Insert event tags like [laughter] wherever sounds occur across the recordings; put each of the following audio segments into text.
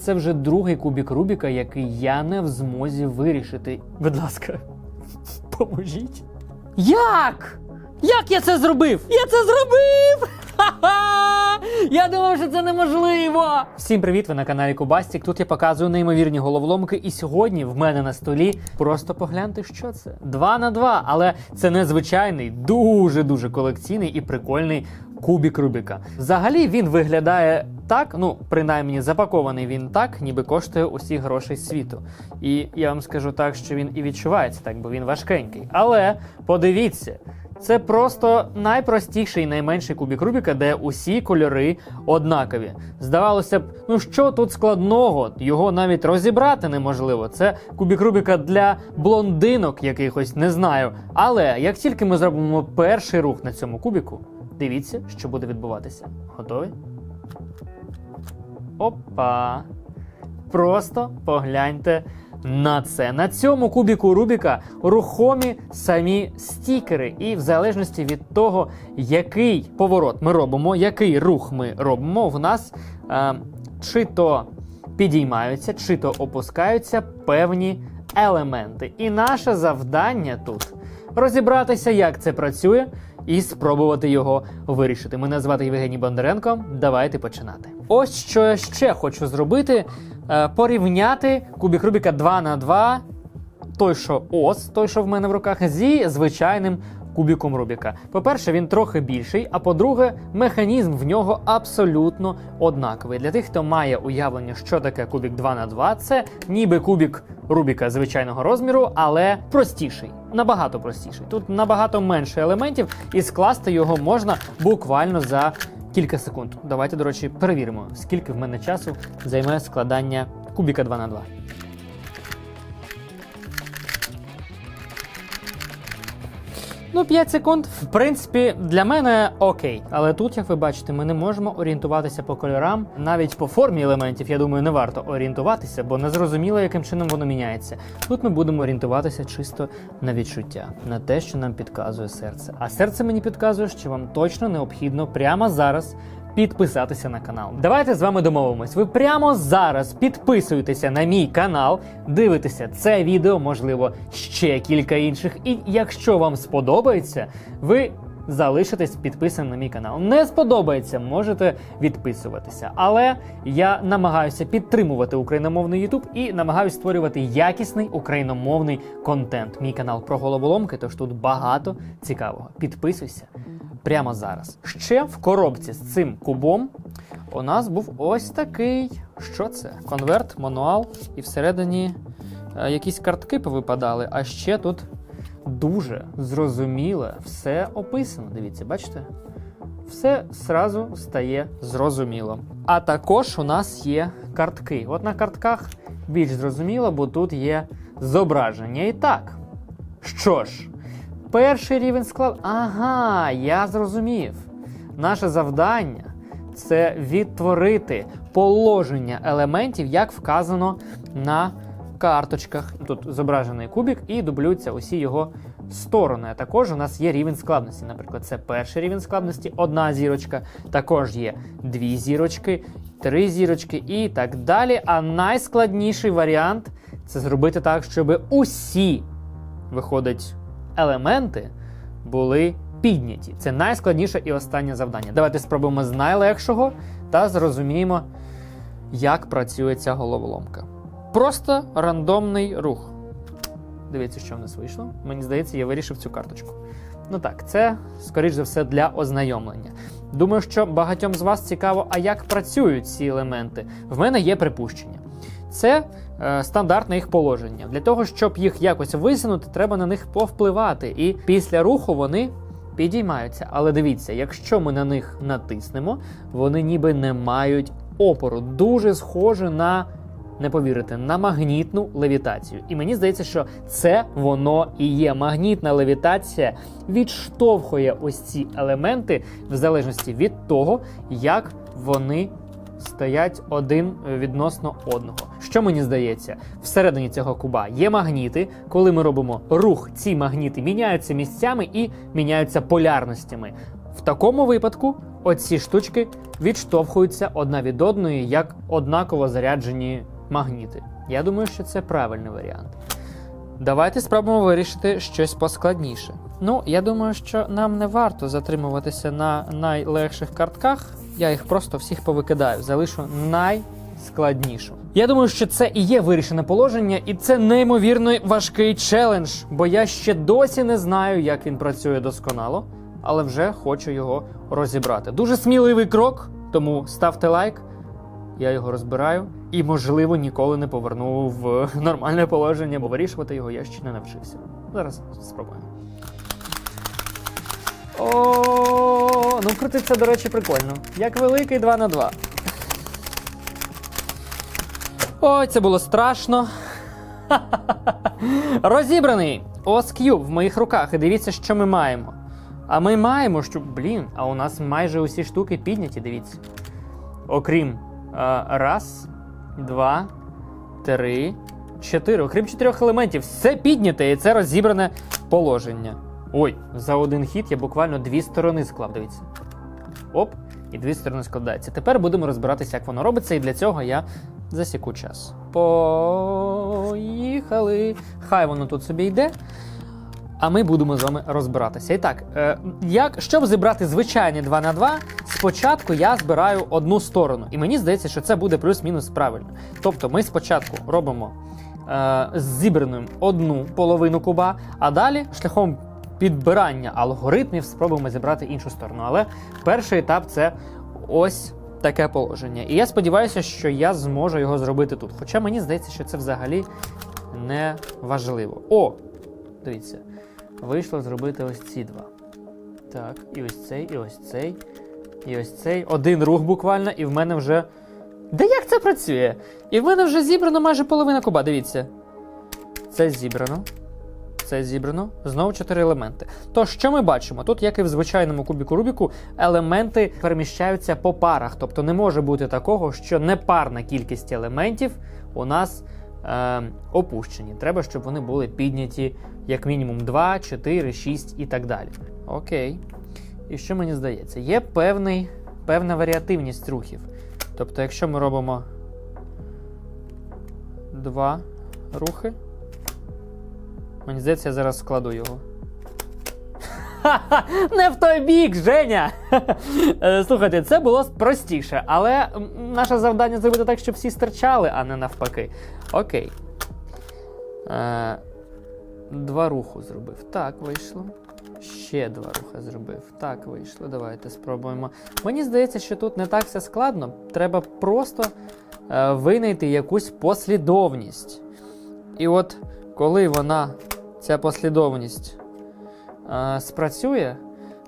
Це вже другий кубік Рубіка, який я не в змозі вирішити. Будь ласка, [laughs] поможіть. Як? Як я це зробив? Я це зробив! Ха-ха! Я думав, що це неможливо. Всім привіт! Ви на каналі Кубастік. Тут я показую неймовірні головоломки. І сьогодні в мене на столі просто погляньте, що це. Два на два, але це незвичайний, дуже дуже колекційний і прикольний кубік Рубіка. Взагалі він виглядає так, ну принаймні запакований він так, ніби коштує усіх грошей світу. І я вам скажу так, що він і відчувається так, бо він важкенький. Але подивіться. Це просто найпростіший, і найменший кубік Рубіка, де усі кольори однакові. Здавалося б, ну що тут складного? Його навіть розібрати неможливо. Це кубік Рубіка для блондинок якихось, не знаю. Але як тільки ми зробимо перший рух на цьому кубіку, дивіться, що буде відбуватися. Готові? Опа! Просто погляньте на це. На цьому кубіку Рубіка рухомі самі стікери. І в залежності від того, який поворот ми робимо, який рух ми робимо, в нас е, чи то підіймаються, чи то опускаються певні елементи. І наше завдання тут розібратися, як це працює. І спробувати його вирішити. Мене звати Євгеній Бондаренко. Давайте починати. Ось що я ще хочу зробити: е, порівняти кубік Рубіка 2 на 2 той, що ос, той, що в мене в руках, зі звичайним кубіком Рубіка. По-перше, він трохи більший, а по-друге, механізм в нього абсолютно однаковий. Для тих, хто має уявлення, що таке кубік 2 на 2 це ніби кубік Рубіка звичайного розміру, але простіший. Набагато простіший. Тут набагато менше елементів, і скласти його можна буквально за кілька секунд. Давайте, до речі, перевіримо, скільки в мене часу займе складання кубіка 2 Ну, 5 секунд, в принципі, для мене окей. Але тут, як ви бачите, ми не можемо орієнтуватися по кольорам. Навіть по формі елементів, я думаю, не варто орієнтуватися, бо не зрозуміло, яким чином воно міняється. Тут ми будемо орієнтуватися чисто на відчуття, на те, що нам підказує серце. А серце мені підказує, що вам точно необхідно прямо зараз підписатися на канал. Давайте з вами домовимось. Ви прямо зараз підписуєтеся на мій канал, дивитеся це відео, можливо, ще кілька інших. І якщо вам сподобається, ви залишитесь підписаним на мій канал. Не сподобається, можете відписуватися. Але я намагаюся підтримувати україномовний YouTube і намагаюся створювати якісний україномовний контент. Мій канал про головоломки, тож тут багато цікавого. Підписуйся прямо зараз. Ще в коробці з цим кубом у нас був ось такий. Що це? Конверт, мануал, і всередині е, якісь картки повипадали, а ще тут дуже зрозуміло все описано. Дивіться, бачите? Все зразу стає зрозуміло. А також у нас є картки. От на картках більш зрозуміло, бо тут є зображення. І так. Що ж, перший рівень склад. Ага, я зрозумів. Наше завдання це відтворити положення елементів, як вказано на карточках. Тут зображений кубік і дублюються усі його сторони. А також у нас є рівень складності. Наприклад, це перший рівень складності, одна зірочка. Також є дві зірочки, три зірочки і так далі. А найскладніший варіант це зробити так, щоб усі виходить елементи були підняті. Це найскладніше і останнє завдання. Давайте спробуємо з найлегшого та зрозуміємо, як працює ця головоломка. Просто рандомний рух. Дивіться, що в нас вийшло. Мені здається, я вирішив цю карточку. Ну так, це, скоріш за все, для ознайомлення. Думаю, що багатьом з вас цікаво, а як працюють ці елементи. В мене є припущення. Це е, стандартне їх положення. Для того, щоб їх якось висунути, треба на них повпливати. І після руху вони підіймаються. Але дивіться, якщо ми на них натиснемо, вони ніби не мають опору. Дуже схоже на. Не повірите, на магнітну левітацію. І мені здається, що це воно і є. Магнітна левітація відштовхує ось ці елементи в залежності від того, як вони стоять один відносно одного. Що мені здається, всередині цього куба є магніти. Коли ми робимо рух, ці магніти міняються місцями і міняються полярностями. В такому випадку оці штучки відштовхуються одна від одної як однаково заряджені магніти. Я думаю, що це правильний варіант. Давайте спробуємо вирішити щось поскладніше. Ну, я думаю, що нам не варто затримуватися на найлегших картках. Я їх просто всіх повикидаю, залишу найскладнішу. Я думаю, що це і є вирішене положення, і це неймовірно важкий челендж, бо я ще досі не знаю, як він працює досконало, але вже хочу його розібрати. Дуже сміливий крок, тому ставте лайк. Я його розбираю і, можливо, ніколи не поверну в [laughs] нормальне положення, бо вирішувати його я ще не навчився. Зараз спробуємо. О, ну крутиться, до речі, прикольно. Як великий 2 на 2. Ой, це було страшно. [laughs] Розібраний OSQ в моїх руках. І дивіться, що ми маємо. А ми маємо, що, блін, а у нас майже усі штуки підняті, дивіться. Окрім раз, два, три, чотири. Окрім чотирьох елементів, все підняте, і це розібране положення. Ой, за один хід я буквально дві сторони склав. Дивіться. Оп, і дві сторони складаються. Тепер будемо розбиратися, як воно робиться, і для цього я засіку час. Поїхали. Хай воно тут собі йде. А ми будемо з вами розбиратися. І так, е, як, щоб зібрати звичайні 2 на 2 спочатку я збираю одну сторону. І мені здається, що це буде плюс-мінус правильно. Тобто ми спочатку робимо е, з зібраним одну половину куба, а далі шляхом підбирання алгоритмів спробуємо зібрати іншу сторону. Але перший етап це ось таке положення. І я сподіваюся, що я зможу його зробити тут. Хоча мені здається, що це взагалі не важливо. О! Дивіться, вийшло зробити ось ці два. Так, і ось цей, і ось цей, і ось цей. Один рух буквально, і в мене вже. Де як це працює? І в мене вже зібрано майже половина куба, дивіться. Це зібрано. Це зібрано. Знову чотири елементи. То що ми бачимо? Тут, як і в звичайному кубіку Рубіку, елементи переміщаються по парах. Тобто не може бути такого, що непарна кількість елементів у нас е, опущені. Треба, щоб вони були підняті як мінімум 2, 4, 6 і так далі. Окей. І що мені здається? Є певний, певна варіативність рухів. Тобто, якщо ми робимо два рухи, мені здається, я зараз складу його. [laughs] Не в той бік, Женя! Е, Слухайте, це було простіше, але наше завдання зробити так, щоб всі стирчали, а не навпаки. Окей. Е, Два руху зробив. Так, вийшло. Ще два рухи зробив. Так, вийшло. Давайте спробуємо. Мені здається, що тут не так все складно. Треба просто е, винайти якусь послідовність. І от коли вона, ця послідовність, спрацює,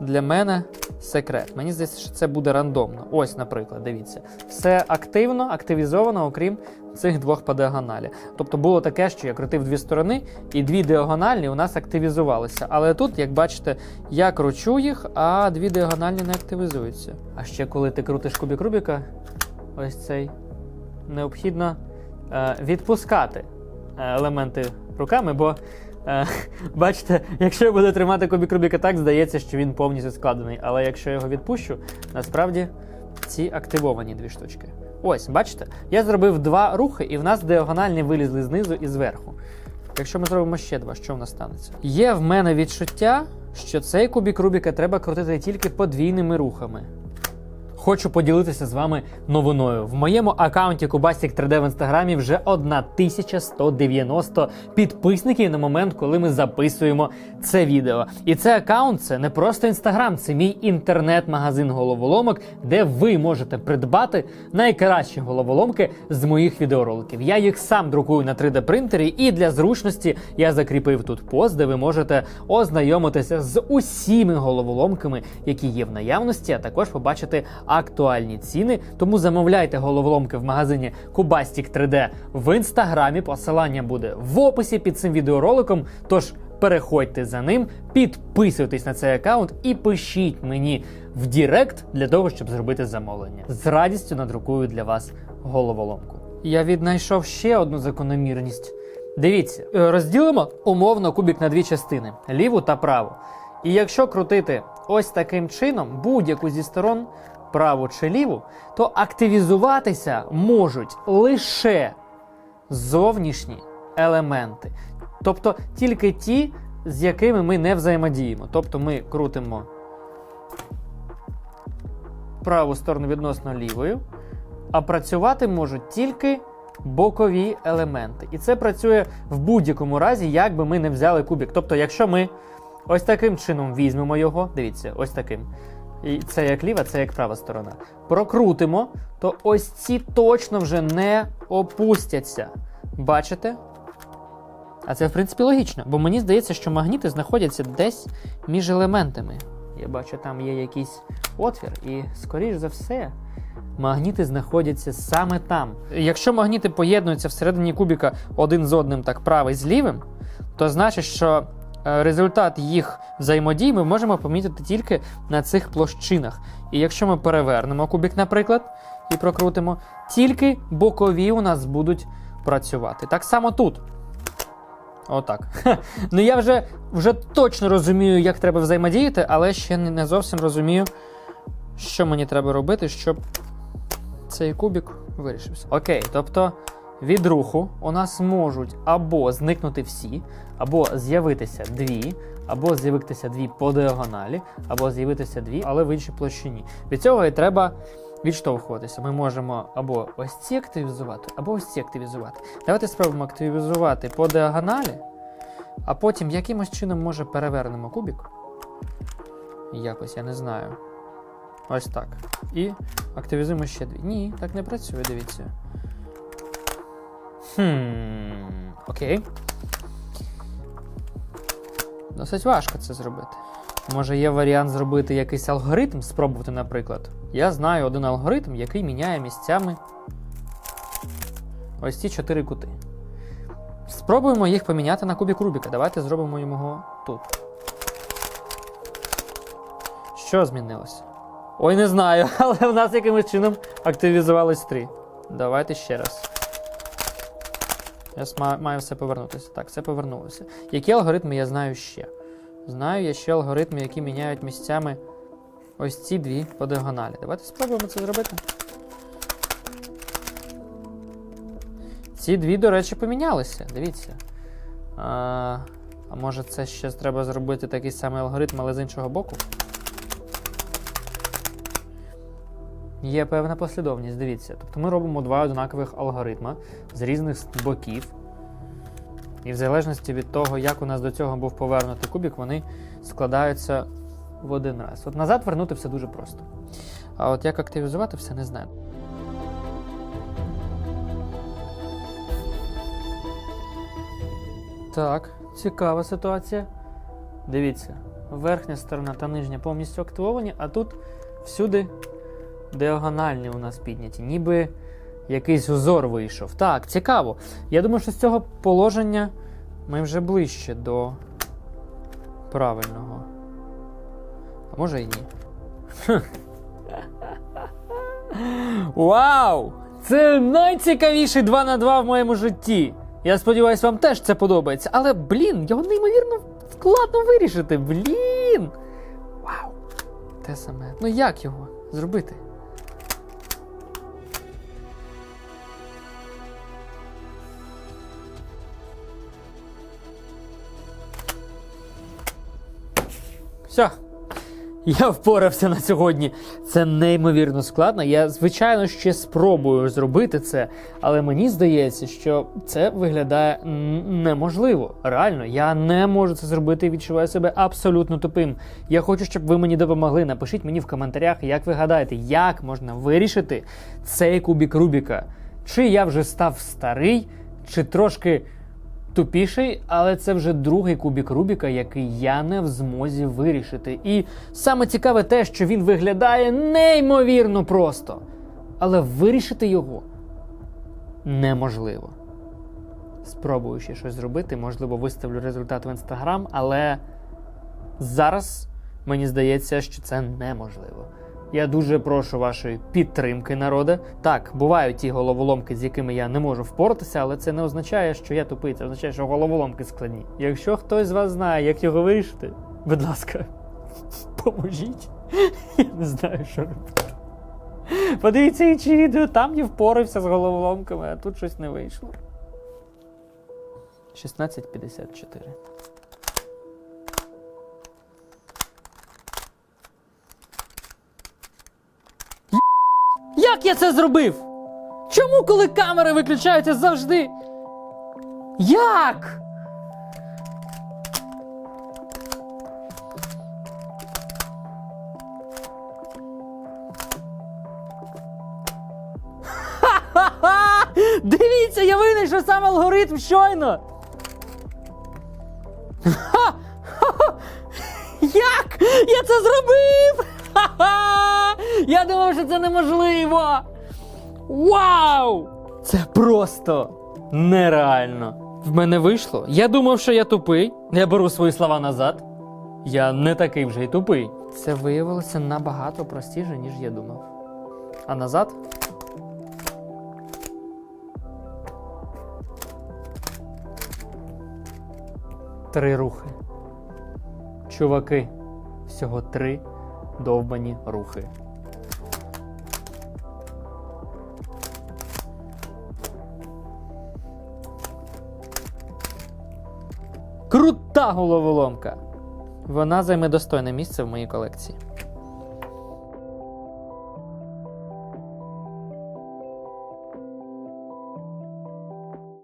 для мене секрет. Мені здається, що це буде рандомно. Ось, наприклад, дивіться. Все активно, активізовано, окрім цих двох по діагоналі. Тобто було таке, що я крутив дві сторони, і дві діагональні у нас активізувалися. Але тут, як бачите, я кручу їх, а дві діагональні не активізуються. А ще коли ти крутиш кубік Рубіка, ось цей, необхідно е, відпускати е, елементи руками, бо. Е, Бачите, якщо я буду тримати кубік Рубіка так, здається, що він повністю складений. Але якщо я його відпущу, насправді ці активовані дві штучки. Ось, бачите, я зробив два рухи, і в нас діагональні вилізли знизу і зверху. Якщо ми зробимо ще два, що в нас станеться? Є в мене відчуття, що цей кубік Рубіка треба крутити тільки подвійними рухами. Хочу поділитися з вами новиною. В моєму аккаунті Кубастік 3D в інстаграмі вже 1190 підписників на момент, коли ми записуємо це відео. І цей аккаунт це не просто інстаграм, це мій інтернет-магазин головоломок, де ви можете придбати найкращі головоломки з моїх відеороликів. Я їх сам друкую на 3D принтері, і для зручності я закріпив тут пост, де ви можете ознайомитися з усіми головоломками, які є в наявності, а також побачити актуальні ціни. Тому замовляйте головоломки в магазині Kubastic 3D в інстаграмі. Посилання буде в описі під цим відеороликом. Тож переходьте за ним, підписуйтесь на цей аккаунт і пишіть мені в Дірект для того, щоб зробити замовлення. З радістю надрукую для вас головоломку. Я віднайшов ще одну закономірність. Дивіться, е, розділимо умовно кубік на дві частини ліву та праву. І якщо крутити ось таким чином будь-яку зі сторон, праву чи ліву, то активізуватися можуть лише зовнішні елементи. Тобто тільки ті, з якими ми не взаємодіємо. Тобто ми крутимо праву сторону відносно лівою, а працювати можуть тільки бокові елементи. І це працює в будь-якому разі, як би ми не взяли кубик. Тобто, якщо ми ось таким чином візьмемо його, дивіться, ось таким. І це як ліва, це як права сторона. Прокрутимо, то ось ці точно вже не опустяться. Бачите? А це, в принципі, логічно, бо мені здається, що магніти знаходяться десь між елементами. Я бачу, там є якийсь отвір, і, скоріш за все, магніти знаходяться саме там. Якщо магніти поєднуються всередині кубіка один з одним, так правий з лівим, то значить, що результат їх взаємодії ми можемо помітити тільки на цих площинах. І якщо ми перевернемо кубік, наприклад, і прокрутимо, тільки бокові у нас будуть працювати. Так само тут. Отак. Ну я вже, вже точно розумію, як треба взаємодіяти, але ще не зовсім розумію, що мені треба робити, щоб цей кубік вирішився. Окей, тобто від руху у нас можуть або зникнути всі, або з'явитися дві, або з'явитися дві по діагоналі, або з'явитися дві, але в іншій площині. Від цього і треба відштовхуватися. Ми можемо або ось ці активізувати, або ось ці активізувати. Давайте спробуємо активізувати по діагоналі, а потім якимось чином може перевернемо кубік. Якось, я не знаю. Ось так. І активізуємо ще дві. Ні, так не працює, дивіться. Хм, окей. Досить важко це зробити. Може є варіант зробити якийсь алгоритм, спробувати, наприклад. Я знаю один алгоритм, який міняє місцями ось ці чотири кути. Спробуємо їх поміняти на кубік Рубіка. Давайте зробимо його тут. Що змінилося? Ой, не знаю, [laughs] але в нас якимось чином активізувалось три. Давайте ще раз. Я маю все повернутися. Так, все повернулося. Які алгоритми я знаю ще? Знаю я ще алгоритми, які міняють місцями ось ці дві по діагоналі. Давайте спробуємо це зробити. Ці дві, до речі, помінялися. Дивіться. А, а може це ще треба зробити такий самий алгоритм, але з іншого боку? Є певна послідовність, дивіться. Тобто ми робимо два однакових алгоритми з різних боків. І в залежності від того, як у нас до цього був повернутий кубік, вони складаються в один раз. От назад вернути все дуже просто. А от як активізувати, все не знаю. Так, цікава ситуація. Дивіться, верхня сторона та нижня повністю активовані, а тут всюди діагональні у нас підняті, ніби якийсь узор вийшов. Так, цікаво. Я думаю, що з цього положення ми вже ближче до правильного. А може і ні. [laughs] Вау! Це найцікавіший 2 на 2 в моєму житті. Я сподіваюся, вам теж це подобається. Але, блін, його неймовірно складно вирішити. Блін! Вау! Те саме. Ну як його зробити? Все. Я впорався на сьогодні. Це неймовірно складно. Я, звичайно, ще спробую зробити це, але мені здається, що це виглядає неможливо. Реально, я не можу це зробити і відчуваю себе абсолютно тупим. Я хочу, щоб ви мені допомогли. Напишіть мені в коментарях, як ви гадаєте, як можна вирішити цей кубік Рубіка. Чи я вже став старий, чи трошки тупіший, але це вже другий кубік Рубіка, який я не в змозі вирішити. І саме цікаве те, що він виглядає неймовірно просто. Але вирішити його неможливо. Спробую ще щось зробити, можливо, виставлю результат в інстаграм, але зараз мені здається, що це неможливо. Я дуже прошу вашої підтримки, народе. Так, бувають ті головоломки, з якими я не можу впоратися, але це не означає, що я тупий. Це означає, що головоломки складні. Якщо хтось з вас знає, як його вирішити, Будь ласка, [laughs] поможіть. Я не знаю, що робити. Подивіться інші відео, там я впорався з головоломками, а тут щось не вийшло. 16.54. Як я це зробив? Чому, коли камери виключаються завжди? Як? Ха-ха! Дивіться, я винайшов сам алгоритм щойно. Ха-ха! Як? Я це зробив! Ха-ха! Я думав, що це неможливо. Вау! Це просто нереально. В мене вийшло. Я думав, що я тупий. Я беру свої слова назад. Я не такий вже й тупий. Це виявилося набагато простіше, ніж я думав. А назад. Три рухи. Чуваки, всього три довбані рухи. Крута головоломка! Вона займе достойне місце в моїй колекції.